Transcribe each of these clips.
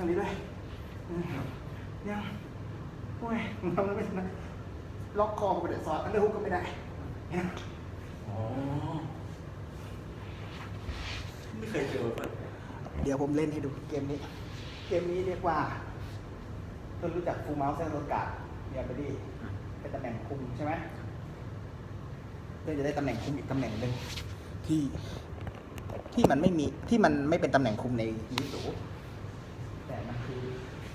ทางนี้ด้วยอืมยังโอ้ยผมทำไม่ได้ล็อกคอก็ไม่ได้สอดอันเดอร์ฮุกก็ไม่ได้เนี่ยอ๋อไม่เคยเจอเปิดเดี๋ยวผมเล่นให้ดูเกมนี้ เกมนี้เรียกว่าต้นรู้จักฟูลเมาส์เซนโรกาเนี่ยไปดิเป็นตำแหน่งคุมใช่ไหมเพื่อจะได้ตำแหน่งคุมอีกตำแหน่งหนึ่งที่ที่มันไม่มีที่มันไม่เป็นตำแหน่งคุมในยิสู แต่มันคือ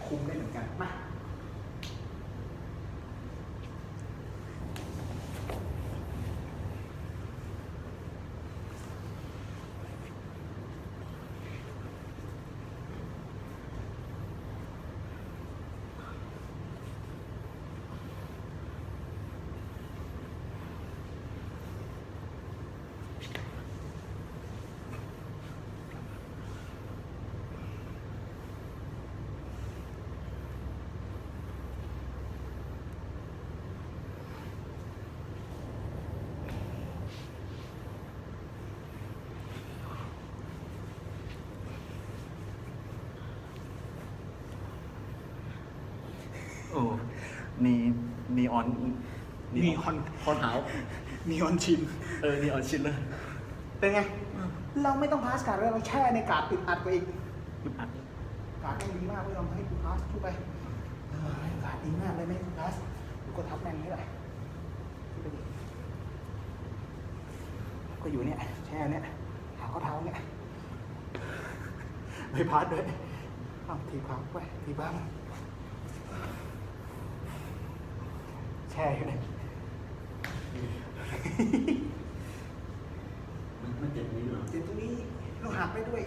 คุ้มได้เหมือนกันมา โอ้ นีนีออนนีออนคอนหาวมีออนชินเออนีออนชินเลยเป็นไง เราไม่ต้องพาสการ์ดเลยเราแช่ในการ์ดติดอัดไปอีกอึดอัดการ์ดแม่งดีมากเลยเราให้กูพาสทุกไปเออการ์ดดีมากเลยไม่ให้กูพาสกูก็ทับแม่งนี่แหละขึ้นไปดิก็อยู่เนี่ยแช่เนี่ยหาข้อเท้าเนี่ยไม่พาสด้วยอ้าวทีพังไปทีบ้าง แช่อยู่เนี่ยมันมันเจ็บนี้เหรอเดี๋ยวตรงนี้เราหักไปด้วย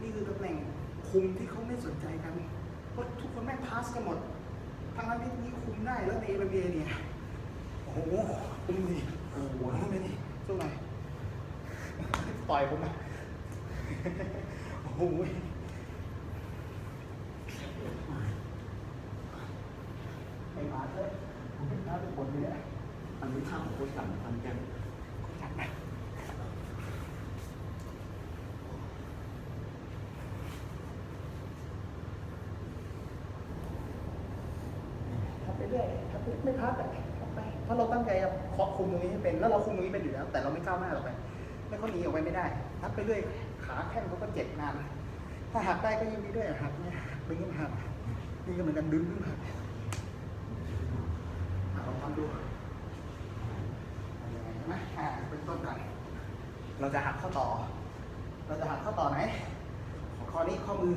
นี่คือตำแหน่งคุมที่เขาไม่สนใจกัน เพราะทุกคนแม่งพาสกันหมดทั้งนั้นที่นี่คุมได้แล้วในเอเบเนี่ย โอ้โหคุมดีโอ้โหทำไมนี่สู้หน่อยต่อยผมนะโอ้โห ไม่มาเลยผมไม่าเป็นคนนี่ยอันนี้ท่าของโค้ชสั่งทำแก้มจัดไปทำไปเรื่อยทำไปไม่พักอะทำไปเพราะเราตั้งใจจะเคาะคุมตรงนี้ให้เป็น แล้วเราคุมตรงนี้เป็นอยู่แล้ว แต่เราไม่ก้าวหน้าออกไปไม่เขาหนีออกไปไม่ได้ทับไปเรื่อย ขาแข้งเขาก็เจ็บนาน ถ้าหักได้ก็ยิ่งดีด้วยหักเนี่ยดึงขึ้นมาหักนี่ก็เหมือนกันดึงขึ้นมาหัก ทำดูเอายังไงใช่ไหมอ่าเป็นต้นกัน เราจะหักข้อต่อ เราจะหักข้อต่อไหนข้อนี้ข้อมือ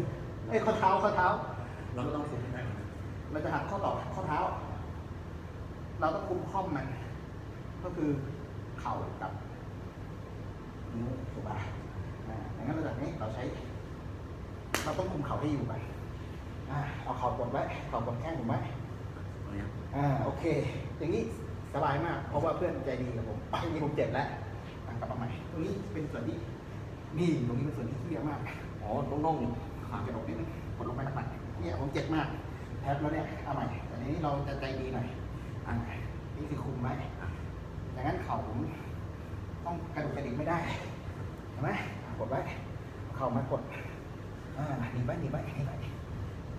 เอ้ยข้อเท้าข้อเท้า เราก็ต้องคุมให้ได้ก่อนนะเราจะหักข้อต่อข้อเท้า เราต้องคุมข้อมัน ก็คือเข่ากับนิ้วถูกป่ะอ่าอย่างนั้นเราจากนี้เราใช้ เราต้องคุมเข่าให้อยู่ไปอ่าเอาเข่ากดไว้เข่ากดแข้งผมไว้ตรง เนี้ยอ่าโอเค อย่างนี้สบายมาก เพราะว่าเพื่อนใจดีกับผมอันนี้ผมเจ็บแล้วอะกลับมาใหม่ตรงนี้เป็นส่วนที่นี่ตรงนี้เป็นส่วนที่เที่ยมากอ๋อต้องน่องห่างจากอกนิดนึงกดลงไปหนักๆเนี่ยผมเจ็บมากแทบแล้วเนี่ยเอาใหม่แต่ทีนี้เราจะใจดีหน่อยอ่านี่คือคุมไว้อะอย่างนั้นเข่าผมต้องกระดุกกระดิกไม่ได้เห็นไหมอะกดไว้เข่ามากดอ่าหนีบไว้หนีบไว้หนีบไว้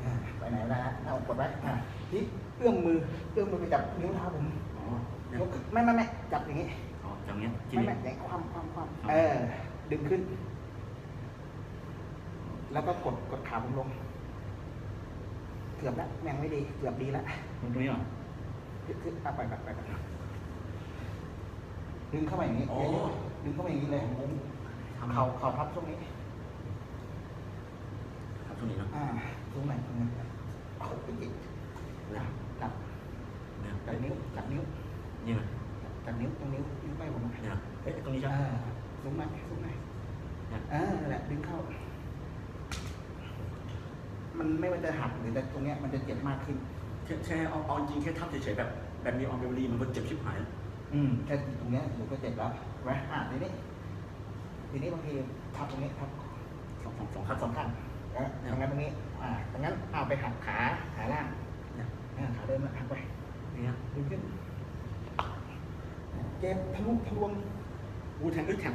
อ่าไปไหนแล้วนะเอากดไว้อ่า นี่เอื้อมมือเอื้อมมือไปจับนิ้วเท้าผมอ๋อเนี่ยยกขึ้นไม่ไม่ไม่จับอย่างนี้อ๋อจังเนี้ยทีไม่นี้ ไม่อย่างความความความครับ เออ ดึงขึ้น แล้วก็กดกดขาผมลง เกือบแล้วแม่งไม่ดี เกือบดีแล้วตรงนี้เหรอขึ้นขึ้นอะไปไปไปไปดึงเข้ามาอย่างนี้อ๋อเยอะๆดึงเข้ามาอย่างนี้เลยทำเข่าเข่าทับช่วงนี้ทำตรงนี้เนาะอ่าตรงไหนตรงนี้เอาไปจิก เนี่ย จับ เนี่ย จับนิ้วจับนิ้ว นี่ไหมจับนิ้วตรงนิ้วนิ้วไปผมเนี่ยเอ๊ะตรงนี้ใช่ไหมอ่าสูงไหมสูงไหมเนี่ยอ่านั่นแหละดึงเข้า มันไม่ว่าจะหักหรือแต่ตรงเนี้ยมันจะเจ็บมากขึ้น แค่แค่เอาเอาจริงแค่ทับเฉยๆแบบแบบมีออนเบลลี่มันก็เจ็บชิบหายแล้วอืมแค่ตรงเนี้ยหนูก็เจ็บแล้วใช่ไหมอ่าทีนี้ทีนี้บางทีทับตรงนี้ทับสองสองสองทัขั้บนสองข้างเออทำงานตรงนี้ อ่าทำงั้นเอาไปหักขาขาล่างเนี่ยอ่าขาเดินมาหักไปเนี่ยดึงขึ้น เจ็บทะลุทะลวงบูแทงด้วยแทง